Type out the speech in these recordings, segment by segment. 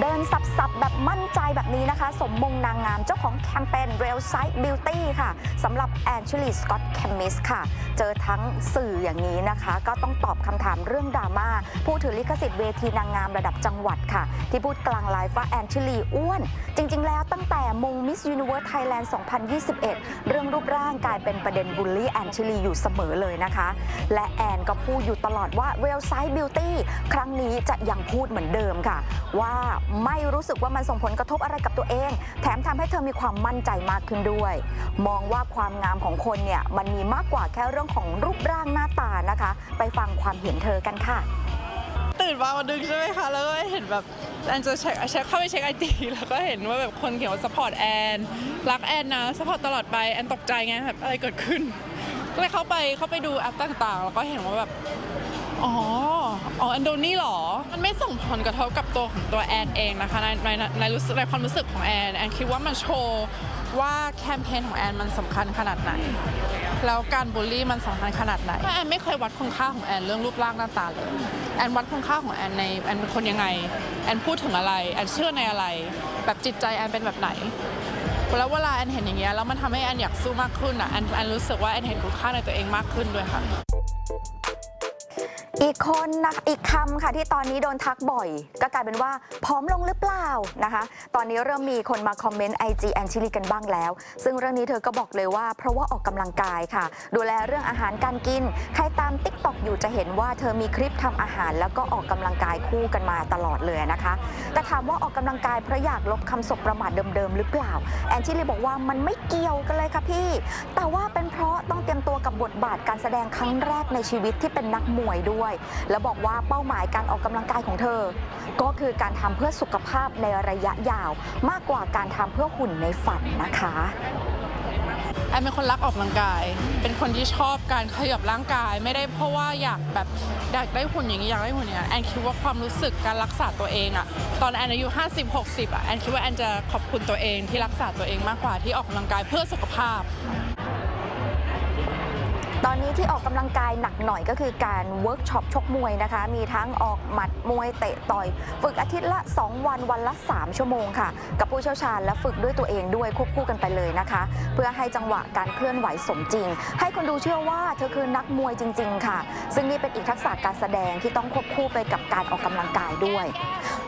เดินสับๆ แบบมั่นใจแบบนี้นะคะ สมมงนางงามเจ้าของแคมเปญ Real Sight Beauty ค่ะสำหรับแอนชิลีสกอตแคมมิสค่ะ เจอทั้งสื่ออย่างนี้นะคะ ก็ต้องตอบคำถามเรื่องดราม่าผู้ถือลิขสิทธิ์เวทีนางงามระดับจังหวัดค่ะ ที่พูดกลางไลฟ์ว่าแอนชิลีอ้วน จริง ๆ แล้วตั้งแต่มง Miss Universe Thailand 2021 เรื่องรูปร่างกลายเป็นประเด็นบูลลี่แอนชิลีอยู่เสมอเลยนะคะ และแอนก็พูดอยู่ตลอดว่า Real Sight Beauty ครั้งนี้จะยังพูดเหมือนเดิมค่ะ ว่าไม่รู้สึกว่ามันส่งผลกระทบอะไรกับตัวเอง แถมทำให้เธอมีความมั่นใจมากขึ้นด้วย มองว่าความงามของคนเนี่ยมันมีมากกว่าแค่เรื่องของรูปร่างหน้าตานะคะ ไปฟังความเห็นเธอกันค่ะ ตื่นมาวันหนึงใช่ไหมคะ แล้วก็เห็นแบบแอนจะเช็คเช็คเข้าไปเช็คไอจีแล้วก็เห็นว่าแบบคนเขียนว่า support แอนรักแอนนะ support ตลอดไปแอนตกใจไงแบบอะไรเกิดขึ้นก็เลยเข้าไปเข้าไปดูแอปต่างๆ แล้วก็เห็นว่าแบบ อ๋อ อ๋อแอนโดนี่หรอ มันไม่ส่งผลกระทบกับตัวของตัวแอนเองนะคะ ในในในรู้สึกในความรู้สึกของแอน แอนคิดว่ามันโชว์ว่าแคมเปญของแอนมันสำคัญขนาดไหน แล้วการบูลลี่มันสำคัญขนาดไหนแอนไม่เคยวัดคุณค่าของแอนเรื่องรูปร่างหน้าตาเลย แอนวัดคุณค่าของแอนในแอนเป็นคนยังไง แอนพูดถึงอะไร แอนเชื่อในอะไร แบบจิตใจแอนเป็นแบบไหนแล้วเวลาแอนเห็นอย่างเงี้ยแล้วมันทำให้แอนอยากสู้มากขึ้นอะแอนแอนรู้สึกว่าแอนเห็นคุณค่าในตัวเองมากขึ้นด้วยค่ะ อีกคนนะคะอีกคำค่ะที่ตอนนี้โดนทักบ่อย ก็กลายเป็นว่าผอมลงหรือเปล่านะคะ ตอนนี้เริ่มมีคนมาคอมเมนต์ IG แอนชิลีกันบ้างแล้ว ซึ่งเรื่องนี้เธอก็บอกเลยว่า เพราะว่าออกกำลังกายค่ะ ดูแลเรื่องอาหารการกิน ใครตาม t ิ k t o k อกอยู่จะเห็นว่าเธอมีคลิปทำอาหาร แล้วก็ออกกำลังกายคู่กันมาตลอดเลยนะคะ แต่ถามว่าออกกำลังกายเพราะอยากลบคำสบประมาทเดิมๆหรือเปล่าแอนชิลีบอกว่ามันไม่เกี่ยวกันเลยค่ะพี่ แต่ว่าเป็นเพราะต้องเตรียมตัวกับบทบาทการแสดงครั้งแรกในชีวิตที่เป็นนักมวยด้วยแล้วบอกว่าเป้าหมายการออกกำลังกายของเธอ ก็คือการทำเพื่อสุขภาพในระยะยาว มากกว่าการทำเพื่อหุ่นในฝันนะคะแอนเป็นคนรักออกกำลังกาย เป็นคนที่ชอบการขยับร่างกาย ไม่ได้เพราะว่าอยากแบบอยากได้หุ่นอย่างนี้อยากได้หุ่นอย่างนี้แอนคิดว่าความรู้สึกการรักษาตัวเองอะตอนแอนอายุ 50 60อะแอนคิดว่าแอนจะขอบคุณตัวเองที่รักษาตัวเองมากกว่าที่ออกกำลังกายเพื่อสุขภาพ ตอนนี้ที่ออกกำลังกายหนักหน่อยก็คือการเวิร์กช็อปชกมวยนะคะ มีทั้งออกหมัดมวยเตะต่อย ฝึกอาทิตย์ละ 2 วันวันละ 3 ชั่วโมงค่ะ กับผู้เชี่ยวชาญและฝึกด้วยตัวเองด้วยควบคู่กันไปเลยนะคะ เพื่อให้จังหวะการเคลื่อนไหวสมจริง ให้คนดูเชื่อว่าเธอคือนักมวยจริง ๆ ค่ะ ซึ่งนี่เป็นอีกทักษะการแสดงที่ต้องควบคู่ไปกับการออกกำลังกายด้วย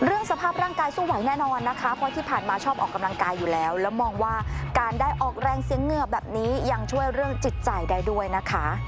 เรื่องสภาพร่างกายสู้ไหวแน่นอนนะคะ เพราะที่ผ่านมาชอบออกกำลังกายอยู่แล้ว แล้วมองว่าการได้ออกแรงเสียงเหงื่อแบบนี้ยังช่วยเรื่องจิตใจได้ด้วยนะคะ啊